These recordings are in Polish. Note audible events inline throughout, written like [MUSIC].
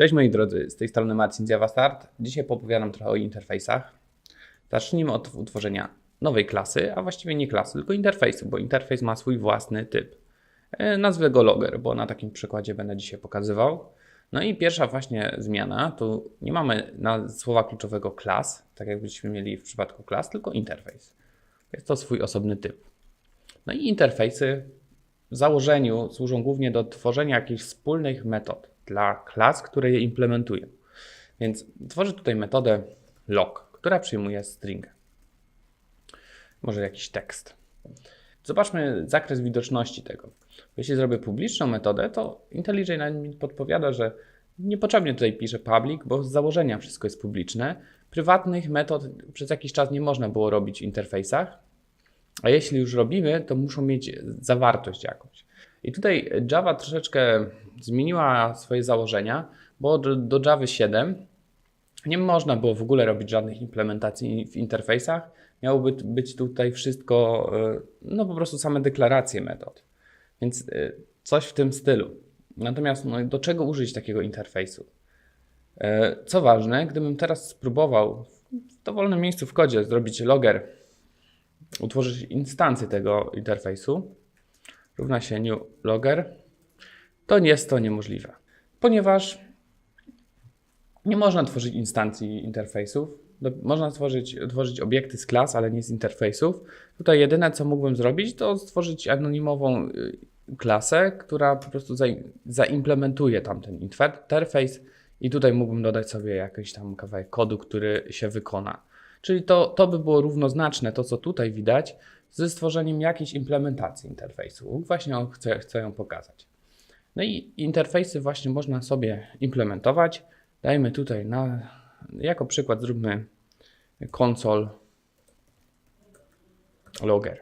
Cześć moi drodzy, z tej strony Marcin z JavaStart. Dzisiaj popowiadam trochę o interfejsach. Zacznijmy od utworzenia nowej klasy, a właściwie nie klasy, tylko interfejsu, bo interfejs ma swój własny typ. E, Nazwę go logger, bo na takim przykładzie będę dzisiaj pokazywał. No i pierwsza właśnie zmiana, to nie mamy na słowa kluczowego klas, tak jakbyśmy mieli w przypadku klas, tylko interfejs. Jest to swój osobny typ. No i interfejsy w założeniu służą głównie do tworzenia jakichś wspólnych metod dla klas, które je implementują. Więc tworzę tutaj metodę log, która przyjmuje string. Może jakiś tekst. Zobaczmy zakres widoczności tego. Jeśli zrobię publiczną metodę, to IntelliJ nam podpowiada, że niepotrzebnie tutaj piszę public, bo z założenia wszystko jest publiczne. Prywatnych metod przez jakiś czas nie można było robić w interfejsach, a jeśli już robimy, to muszą mieć zawartość jakąś. I tutaj Java troszeczkę zmieniła swoje założenia, bo do, Java 7 nie można było w ogóle robić żadnych implementacji w interfejsach. Miałoby być tutaj wszystko, y, no po prostu same deklaracje metod. Więc y, coś w tym stylu. Natomiast no, do czego użyć takiego interfejsu? Y, Co ważne, gdybym teraz spróbował w dowolnym miejscu w kodzie zrobić logger utworzyć instancję tego interfejsu, równa się new logger, to jest to niemożliwe, ponieważ nie można tworzyć instancji interfejsów. Można tworzyć, tworzyć obiekty z klas, ale nie z interfejsów. Tutaj jedyne, co mógłbym zrobić, to stworzyć anonimową y, klasę, która po prostu zai- zaimplementuje tam ten interfejs i tutaj mógłbym dodać sobie jakiś tam kawałek kodu, który się wykona. Czyli to, to by było równoznaczne, to co tutaj widać, ze stworzeniem jakiejś implementacji interfejsu. Właśnie on chce, chcę ją pokazać. No i interfejsy właśnie można sobie implementować. Dajmy tutaj na, jako przykład zróbmy console logger.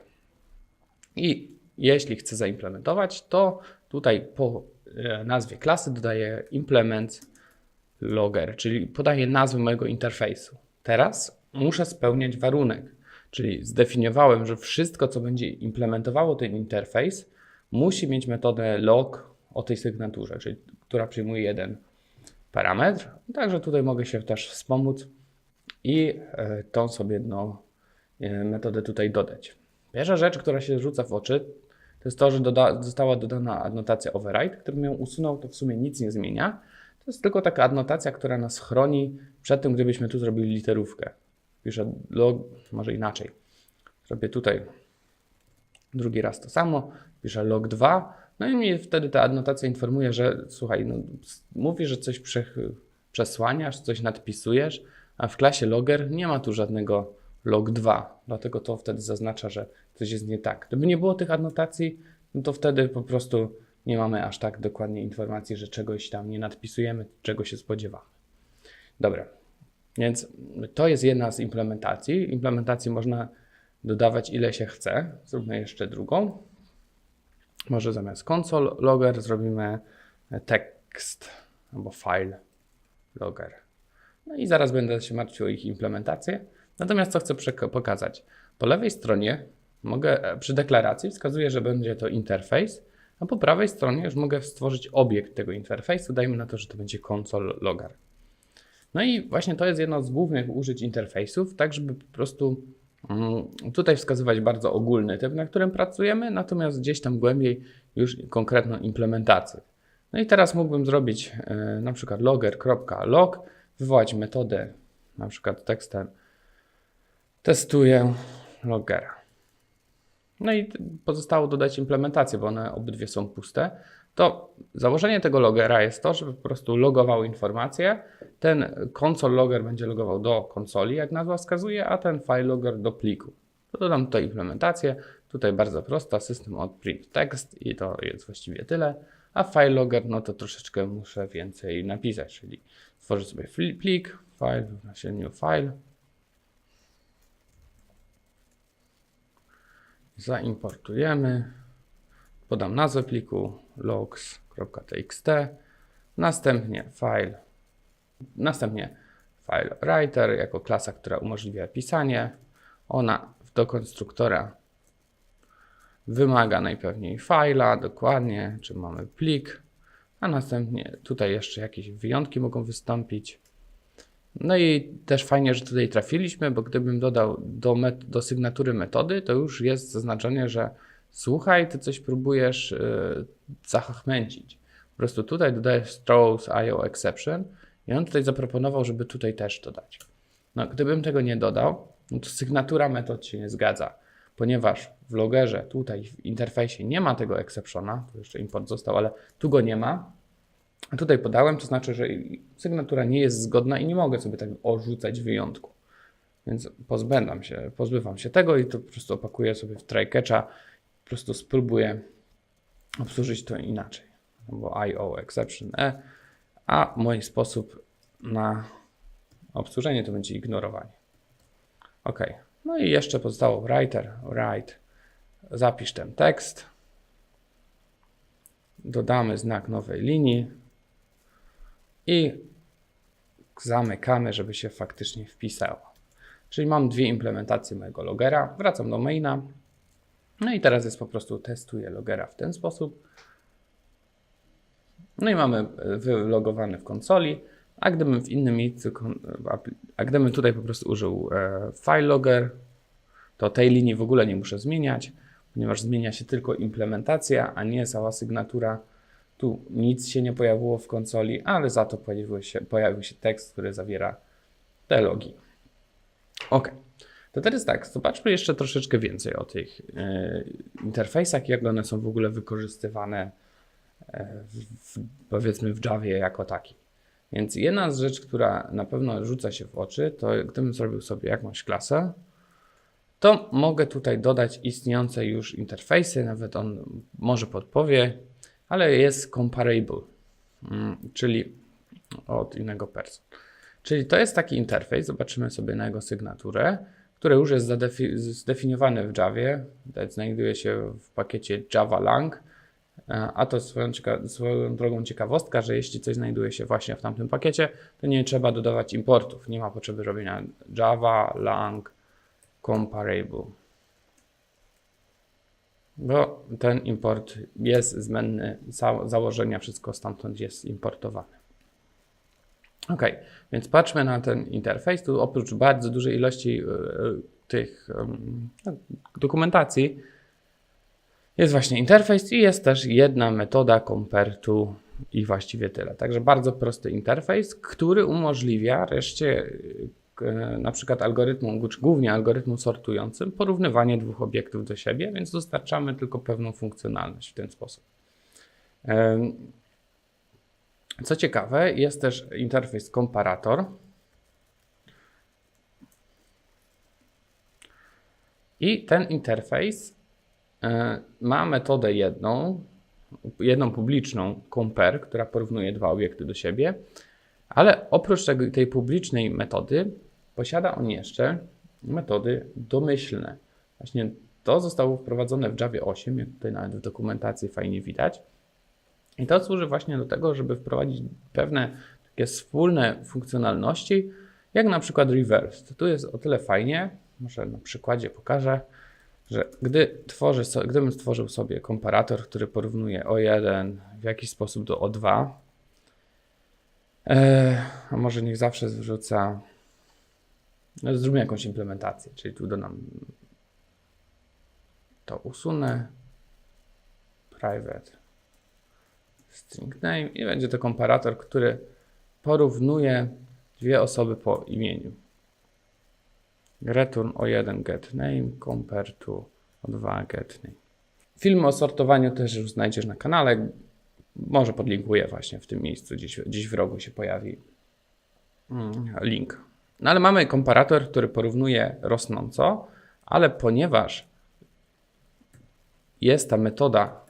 I jeśli chcę zaimplementować, to tutaj po e, nazwie klasy dodaję implement logger, czyli podaję nazwę mojego interfejsu. Teraz muszę spełniać warunek, czyli zdefiniowałem, że wszystko, co będzie implementowało ten interfejs, musi mieć metodę log o tej sygnaturze, czyli która przyjmuje jeden parametr. Także tutaj mogę się też wspomóc i e, tą sobie jedną e, metodę tutaj dodać. Pierwsza rzecz, która się rzuca w oczy, to jest to, że doda została dodana adnotacja override. Gdybym ją usunął, to w sumie nic nie zmienia. To jest tylko taka adnotacja, która nas chroni przed tym, gdybyśmy tu zrobili literówkę. Piszę log, może inaczej. Zrobię tutaj drugi raz to samo, piszę log 2, no i mi wtedy ta adnotacja informuje, że słuchaj, no, mówisz, że coś prze, przesłaniasz, coś nadpisujesz, a w klasie logger nie ma tu żadnego log 2, dlatego to wtedy zaznacza, że coś jest nie tak. Gdyby nie było tych adnotacji, no to wtedy po prostu nie mamy aż tak dokładnie informacji, że czegoś tam nie nadpisujemy, czego się spodziewamy. Dobra, więc to jest jedna z implementacji. Implementacji można dodawać ile się chce. Zróbmy jeszcze drugą. Może zamiast console logger zrobimy tekst albo file logger. No i zaraz będę się martwił ich implementację. Natomiast co chcę pokazać? Po lewej stronie mogę, e, przy deklaracji wskazuję, że będzie to interfejs, a po prawej stronie już mogę stworzyć obiekt tego interfejsu. Dajmy na to, że to będzie console logger. No i właśnie to jest jedno z głównych użyć interfejsów, tak żeby po prostu mm, tutaj wskazywać bardzo ogólny typ, na którym pracujemy, natomiast gdzieś tam głębiej już konkretną implementację. No i teraz mógłbym zrobić e, na przykład logger.log, wywołać metodę na przykład tekstem testuję loggera. No i pozostało dodać implementację, bo one obydwie są puste. To założenie tego logera jest to, żeby po prostu logował informacje. Ten console logger będzie logował do konsoli, jak nazwa wskazuje, a ten file logger do pliku. Dodam tutaj implementację. Tutaj bardzo prosta, system od print text i to jest właściwie tyle. A file logger, no to troszeczkę muszę więcej napisać, czyli stworzę sobie plik, file, równa się new file. Zaimportujemy. Podam nazwę pliku logs.txt. Następnie file. Następnie file writer jako klasa, która umożliwia pisanie. Ona do konstruktora wymaga najpewniej fila, dokładnie, czy mamy plik. a następnie tutaj jeszcze jakieś wyjątki mogą wystąpić. No i też fajnie, że tutaj trafiliśmy, bo gdybym dodał do, do sygnatury metody, to już jest zaznaczenie, że słuchaj, ty coś próbujesz yy, zachachmęcić. Po prostu tutaj dodajesz throws IO exception i on tutaj zaproponował, żeby tutaj też dodać. No, gdybym tego nie dodał, no to sygnatura metod się nie zgadza, ponieważ w logerze tutaj w interfejsie nie ma tego exceptiona, tu jeszcze import został, ale tu go nie ma. A tutaj podałem, to znaczy, że sygnatura nie jest zgodna i nie mogę sobie tak orzucać wyjątku. Więc pozbędam się, pozbywam się tego i to po prostu opakuję sobie w try-catcha, po prostu spróbuję obsłużyć to inaczej. Bo IO exception E, a mój sposób na obsłużenie to będzie ignorowanie. OK. No i jeszcze pozostało writer, write. Zapisz ten tekst. Dodamy znak nowej linii i zamykamy, żeby się faktycznie wpisało. Czyli mam dwie implementacje mojego logera. Wracam do maina. No i teraz jest po prostu testuję logera w ten sposób. No i mamy e, wylogowany w konsoli. A gdybym w innym miejscu, apli- a gdybym tutaj po prostu użył e, file logger, to tej linii w ogóle nie muszę zmieniać, ponieważ zmienia się tylko implementacja, a nie cała sygnatura. Tu nic się nie pojawiło w konsoli, ale za to pojawił się, pojawił się tekst, który zawiera te logi. Ok. To teraz tak, zobaczmy jeszcze troszeczkę więcej o tych e, interfejsach, jak one są w ogóle wykorzystywane e, w, powiedzmy w Javie jako taki. Więc jedna z rzeczy, która na pewno rzuca się w oczy, to gdybym zrobił sobie jakąś klasę, to mogę tutaj dodać istniejące już interfejsy, nawet on może podpowie, ale jest comparable, mm, czyli od innego person. Czyli to jest taki interfejs, zobaczymy sobie na jego sygnaturę, który już jest zdefiniowany w Javie, Widać, znajduje się w pakiecie Java Lang, E, a to swoją, swoją drogą ciekawostka, że jeśli coś znajduje się właśnie w tamtym pakiecie, to nie trzeba dodawać importów. Nie ma potrzeby robienia Java, Lang, Comparable. Bo ten import jest zbędny, za założenia wszystko stamtąd jest importowane. Ok, więc patrzmy na ten interfejs. Tu oprócz bardzo dużej ilości e, tych em, dokumentacji, jest właśnie interfejs i jest też jedna metoda compare to i właściwie tyle. Także bardzo prosty interfejs, który umożliwia reszcie e, na przykład algorytmom, głównie algorytmom sortującym porównywanie dwóch obiektów do siebie, więc dostarczamy tylko pewną funkcjonalność w ten sposób. Co ciekawe, jest też interfejs komparator. I ten interfejs e, ma metodę jedną, jedną publiczną compare, która porównuje dwa obiekty do siebie, ale oprócz tego, tej publicznej metody posiada on jeszcze metody domyślne. Właśnie to zostało wprowadzone w Java 8, jak tutaj nawet w dokumentacji fajnie widać. I to służy właśnie do tego, żeby wprowadzić pewne takie wspólne funkcjonalności, jak na przykład reverse. Tu jest o tyle fajnie, może na przykładzie pokażę, że gdy tworzę gdybym stworzył sobie komparator, który porównuje O1 w jakiś sposób do O2, e, a może niech zawsze wrzuca, no, zróbmy jakąś implementację, czyli tu dodam to usunę, private string name i będzie to komparator, który porównuje dwie osoby po imieniu. Return o1 get name, compare to o2 get name. Film o sortowaniu też już znajdziesz na kanale. Może podlinkuję właśnie w tym miejscu, gdzieś, gdzieś w rogu się pojawi mm, link. No ale mamy komparator, który porównuje rosnąco, ale ponieważ jest ta metoda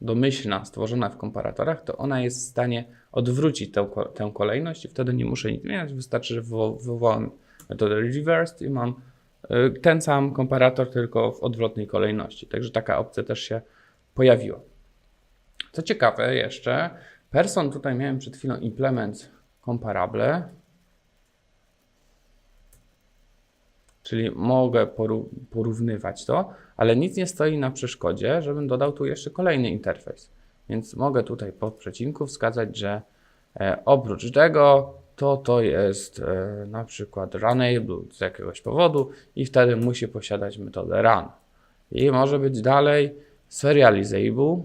domyślna stworzona w komparatorach, to ona jest w stanie odwrócić tę, tę kolejność i wtedy nie muszę nic zmieniać. Wystarczy, że wywo- wywołam metodę reversed i mam y, ten sam komparator, tylko w odwrotnej kolejności. Także taka opcja też się pojawiła. Co ciekawe jeszcze, person tutaj miałem przed chwilą implement comparable, czyli mogę poró- porównywać to, ale nic nie stoi na przeszkodzie, żebym dodał tu jeszcze kolejny interfejs. Więc mogę tutaj po przecinku wskazać, że e, oprócz tego to to jest e, na przykład runable z jakiegoś powodu i wtedy musi posiadać metodę run. I może być dalej serializable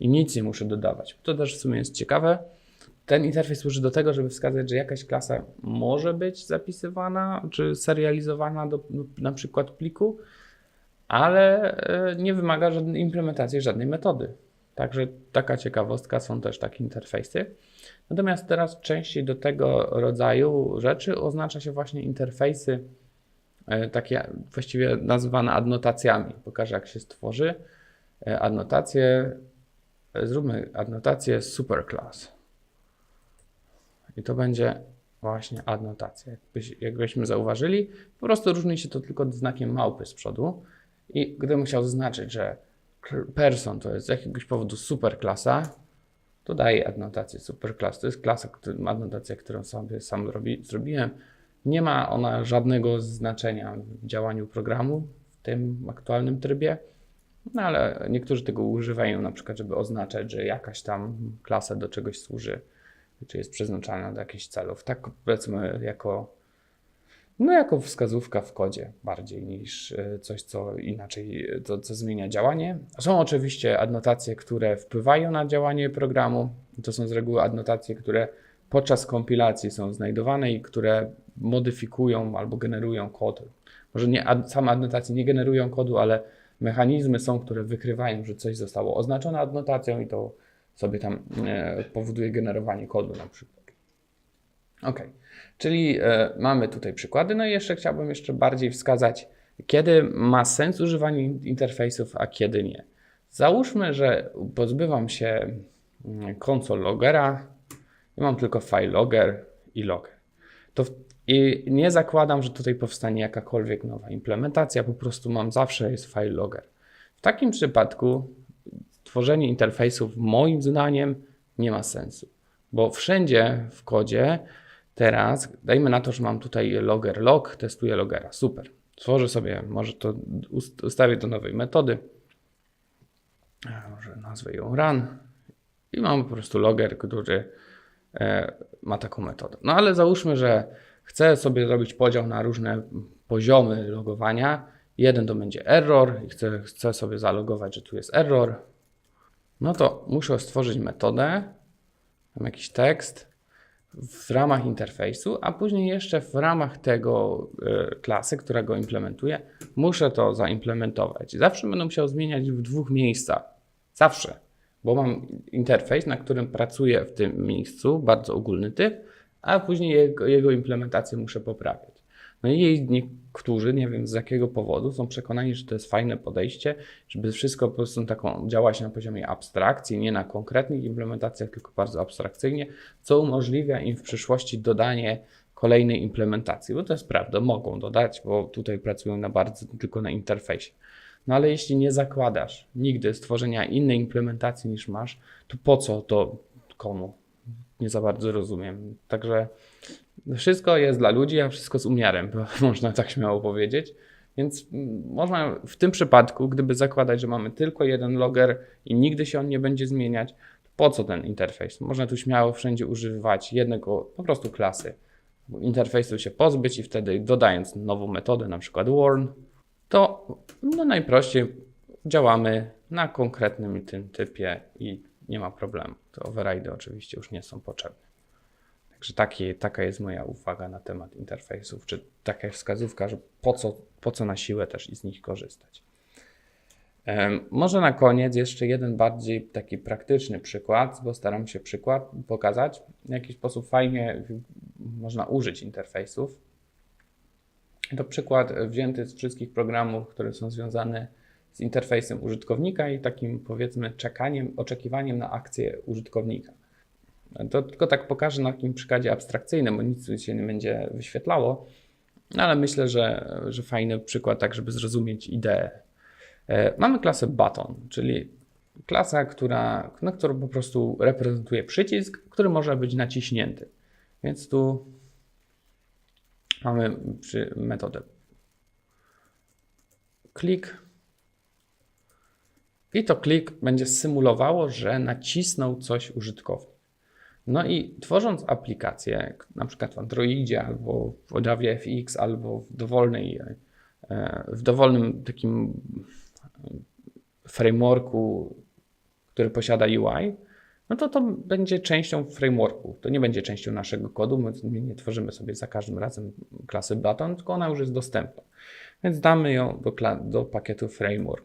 i nic nie muszę dodawać. To też w sumie jest ciekawe. Ten interfejs służy do tego, żeby wskazać, że jakaś klasa może być zapisywana czy serializowana do na przykład pliku, ale e, nie wymaga żadnej implementacji żadnej metody. Także taka ciekawostka, są też takie interfejsy. Natomiast teraz częściej do tego rodzaju rzeczy oznacza się właśnie interfejsy e, takie właściwie nazywane adnotacjami. Pokażę jak się stworzy e, adnotację. Zróbmy adnotację superclass. I to będzie właśnie adnotacja. Jakbyś, jakbyśmy zauważyli, po prostu różni się to tylko znakiem małpy z przodu. I gdybym chciał zaznaczyć, że person to jest z jakiegoś powodu superklasa, to daję adnotację superclass. To jest klasa, adnotacja, którą sobie sam robi, zrobiłem. Nie ma ona żadnego znaczenia w działaniu programu w tym aktualnym trybie, no ale niektórzy tego używają na przykład, żeby oznaczać, że jakaś tam klasa do czegoś służy, czy jest przeznaczana do jakichś celów. Tak powiedzmy jako no jako wskazówka w kodzie bardziej niż e, coś, co inaczej, to, co zmienia działanie. Są oczywiście adnotacje, które wpływają na działanie programu. To są z reguły adnotacje, które podczas kompilacji są znajdowane i które modyfikują albo generują kod. Może nie, ad, same adnotacje nie generują kodu, ale mechanizmy są, które wykrywają, że coś zostało oznaczone adnotacją i to sobie tam e, powoduje generowanie kodu na przykład. Ok. Czyli e, mamy tutaj przykłady. No i jeszcze chciałbym jeszcze bardziej wskazać, kiedy ma sens używanie interfejsów, a kiedy nie. Załóżmy, że pozbywam się konsol mm, logera i mam tylko file logger i logger. To w, I nie zakładam, że tutaj powstanie jakakolwiek nowa implementacja, po prostu mam zawsze jest file logger. W takim przypadku tworzenie interfejsów moim zdaniem nie ma sensu, bo wszędzie w kodzie Teraz dajmy na to, że mam tutaj logger log, testuję logera. Super. Tworzę sobie, może to ustawię do nowej metody. Może nazwę ją run. I mam po prostu logger, który e, ma taką metodę. No ale załóżmy, że chcę sobie zrobić podział na różne poziomy logowania. Jeden to będzie error i chcę, chcę sobie zalogować, że tu jest error. No to muszę stworzyć metodę, mam jakiś tekst, w ramach interfejsu, a później jeszcze w ramach tego y, klasy, która go implementuje, muszę to zaimplementować. Zawsze będę musiał zmieniać w dwóch miejscach. Zawsze, bo mam interfejs, na którym pracuję w tym miejscu, bardzo ogólny typ, a później jego, jego implementację muszę poprawiać. No i niektórzy, nie wiem z jakiego powodu, są przekonani, że to jest fajne podejście, żeby wszystko po prostu taką działać na poziomie abstrakcji, nie na konkretnych implementacjach, tylko bardzo abstrakcyjnie, co umożliwia im w przyszłości dodanie kolejnej implementacji, bo to jest prawda, mogą dodać, bo tutaj pracują na bardzo tylko na interfejsie. No ale jeśli nie zakładasz nigdy stworzenia innej implementacji niż masz, to po co to komu? Nie za bardzo rozumiem. Także wszystko jest dla ludzi, a wszystko z umiarem, [LAUGHS] można tak śmiało powiedzieć. Więc można w tym przypadku, gdyby zakładać, że mamy tylko jeden logger i nigdy się on nie będzie zmieniać, po co ten interfejs? Można tu śmiało wszędzie używać jednego po prostu klasy. Interfejsu się pozbyć i wtedy dodając nową metodę, na przykład warn, to no najprościej działamy na konkretnym tym typie i nie ma problemu. Te override oczywiście już nie są potrzebne. Także taki, taka jest moja uwaga na temat interfejsów, czy taka wskazówka, że po co, po co na siłę też i z nich korzystać. Może na koniec jeszcze jeden bardziej taki praktyczny przykład, bo staram się przykład pokazać, w jaki sposób fajnie można użyć interfejsów. To przykład wzięty z wszystkich programów, które są związane z interfejsem użytkownika i takim powiedzmy czekaniem, oczekiwaniem na akcję użytkownika. To tylko tak pokażę na takim przykładzie abstrakcyjnym, bo nic się nie będzie wyświetlało, no ale myślę, że, że fajny przykład, tak żeby zrozumieć ideę. E, mamy klasę button, czyli klasa, która, no, która po prostu reprezentuje przycisk, który może być naciśnięty. Więc tu mamy metodę klik I to klik będzie symulowało, że nacisnął coś użytkownik. No i tworząc aplikację, na przykład w Androidzie, albo w Java FX, albo w dowolnej, e, w dowolnym takim frameworku, który posiada UI, no to to będzie częścią frameworku. To nie będzie częścią naszego kodu. My nie tworzymy sobie za każdym razem klasy button, tylko ona już jest dostępna. Więc damy ją do, do pakietu framework.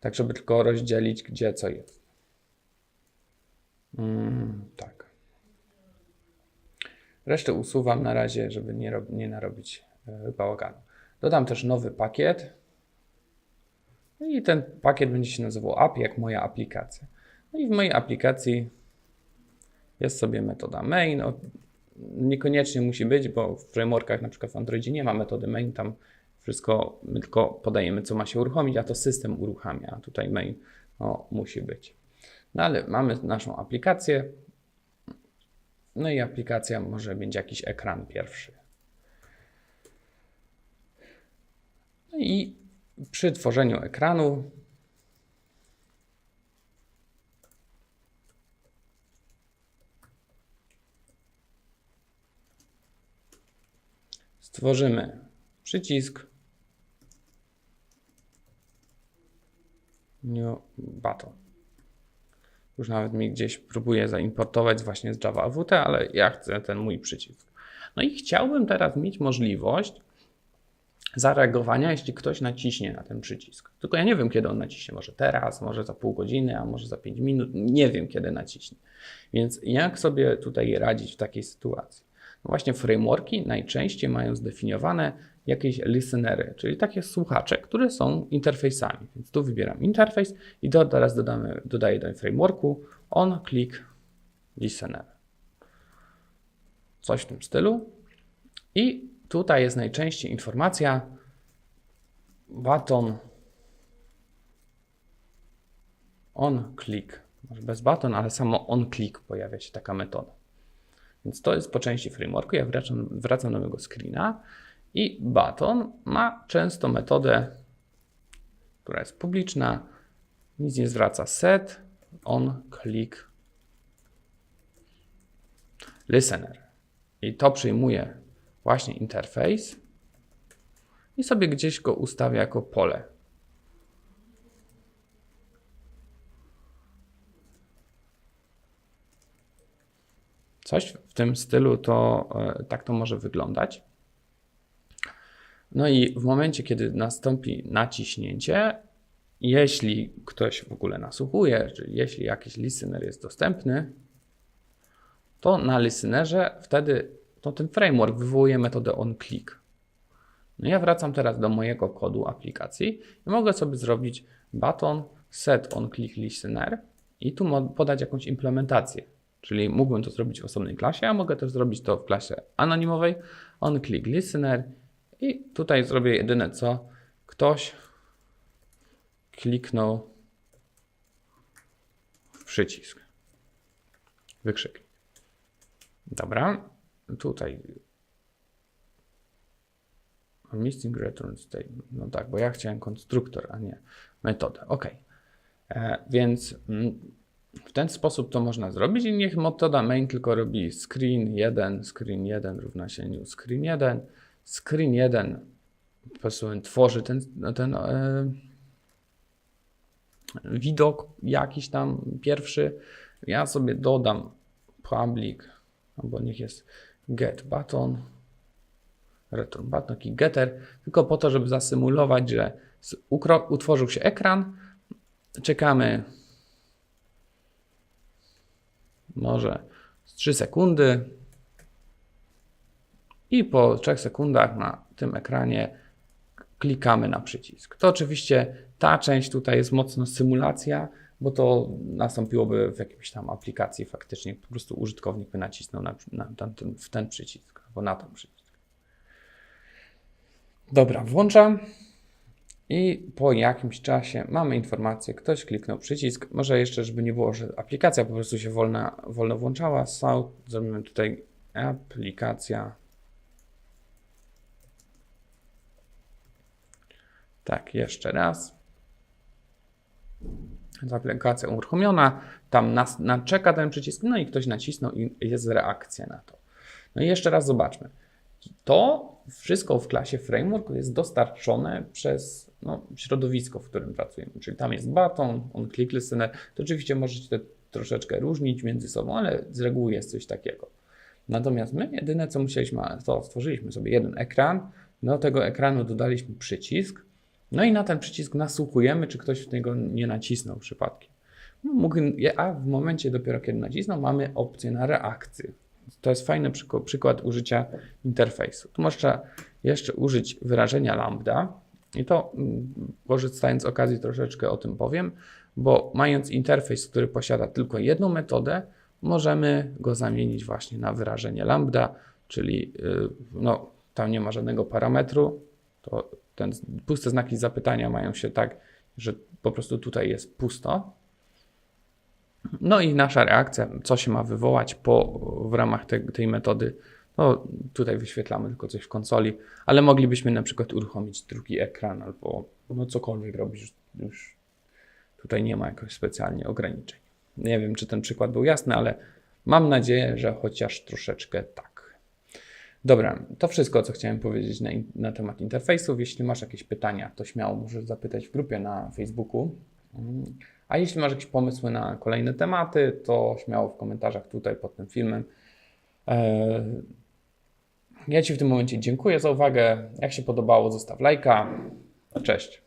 Tak, żeby tylko rozdzielić, gdzie co jest. Mm, tak. Resztę usuwam na razie, żeby nie, rob, nie narobić e, bałaganu. Dodam też nowy pakiet. No I ten pakiet będzie się nazywał app, jak moja aplikacja. No i w mojej aplikacji jest sobie metoda main. O, niekoniecznie musi być, bo w frameworkach, na przykład w Androidzie nie ma metody main, tam wszystko my tylko podajemy, co ma się uruchomić, a to system uruchamia. A tutaj main musi być. No ale mamy naszą aplikację. No i aplikacja może mieć jakiś ekran pierwszy. No i przy tworzeniu ekranu stworzymy przycisk new button. Już nawet mi gdzieś próbuje zaimportować właśnie z Java AWT, ale ja chcę ten mój przycisk. No i chciałbym teraz mieć możliwość zareagowania, jeśli ktoś naciśnie na ten przycisk. Tylko ja nie wiem, kiedy on naciśnie. Może teraz, może za pół godziny, a może za 5 minut. Nie wiem, kiedy naciśnie. Więc jak sobie tutaj radzić w takiej sytuacji? No właśnie frameworki najczęściej mają zdefiniowane jakieś listenery, czyli takie słuchacze, które są interfejsami. Więc tu wybieram interfejs i do, teraz dodamy, dodaję do frameworku on click listener. Coś w tym stylu. I tutaj jest najczęściej informacja button on click. Może bez button, ale samo on click pojawia się taka metoda. Więc to jest po części frameworku. Ja wracam, wracam do mojego screena i button ma często metodę, która jest publiczna, nic nie zwraca set on click listener. I to przyjmuje właśnie interfejs i sobie gdzieś go ustawia jako pole. Coś w tym stylu to e, tak to może wyglądać. No i w momencie, kiedy nastąpi naciśnięcie, jeśli ktoś w ogóle nasłuchuje, czyli jeśli jakiś listener jest dostępny, to na listenerze wtedy to ten framework wywołuje metodę onClick. No ja wracam teraz do mojego kodu aplikacji i mogę sobie zrobić button set onClick listener i tu podać jakąś implementację. Czyli mógłbym to zrobić w osobnej klasie, a mogę też zrobić to w klasie anonimowej onClick listener i tutaj zrobię jedyne co ktoś kliknął w przycisk. Wykrzyknik. Dobra, tutaj missing return statement. No tak, bo ja chciałem konstruktor, a nie metodę. Ok. E, więc mm, w ten sposób to można zrobić i niech metoda main tylko robi screen 1, screen 1 równa się new screen 1. Screen 1 po prostu tworzy ten, ten e, widok jakiś tam pierwszy. Ja sobie dodam public, albo niech jest get button, return button i getter, tylko po to, żeby zasymulować, że utworzył się ekran. Czekamy może z 3 sekundy i po 3 sekundach na tym ekranie klikamy na przycisk. To oczywiście ta część tutaj jest mocno symulacja, bo to nastąpiłoby w jakiejś tam aplikacji faktycznie, po prostu użytkownik by nacisnął na, na, na ten, w ten przycisk albo na ten przycisk. Dobra, włączam i po jakimś czasie mamy informację, ktoś kliknął przycisk. Może jeszcze, żeby nie było, że aplikacja po prostu się wolna, wolno włączała. South, zrobimy tutaj aplikacja. Tak, jeszcze raz. Ta aplikacja uruchomiona, tam nas, na, czeka ten przycisk, no i ktoś nacisnął i jest reakcja na to. No i jeszcze raz zobaczmy. To wszystko w klasie framework jest dostarczone przez no, środowisko, w którym pracujemy. Czyli tam jest baton, on click listener. To oczywiście możecie te troszeczkę różnić między sobą, ale z reguły jest coś takiego. Natomiast my jedyne co musieliśmy, to stworzyliśmy sobie jeden ekran, do tego ekranu dodaliśmy przycisk, no i na ten przycisk nasłuchujemy, czy ktoś w niego nie nacisnął przypadkiem. No, mógł, a w momencie dopiero kiedy nacisnął, mamy opcję na reakcję. To jest fajny przyk- przykład użycia interfejsu. Tu można jeszcze użyć wyrażenia lambda i to mm, korzystając z okazji troszeczkę o tym powiem, bo mając interfejs, który posiada tylko jedną metodę, możemy go zamienić właśnie na wyrażenie lambda, czyli yy, no, tam nie ma żadnego parametru, to ten puste znaki zapytania mają się tak, że po prostu tutaj jest pusto. No i nasza reakcja, co się ma wywołać po, w ramach te, tej metody, no tutaj wyświetlamy tylko coś w konsoli, ale moglibyśmy na przykład uruchomić drugi ekran albo no cokolwiek robić, już, tutaj nie ma jakoś specjalnie ograniczeń. Nie wiem, czy ten przykład był jasny, ale mam nadzieję, że chociaż troszeczkę tak. Dobra, to wszystko, co chciałem powiedzieć na, na temat interfejsów. Jeśli masz jakieś pytania, to śmiało możesz zapytać w grupie na Facebooku. A jeśli masz jakieś pomysły na kolejne tematy, to śmiało w komentarzach tutaj pod tym filmem. Eee, Ja Ci w tym momencie dziękuję za uwagę. Jak się podobało, zostaw lajka. Cześć.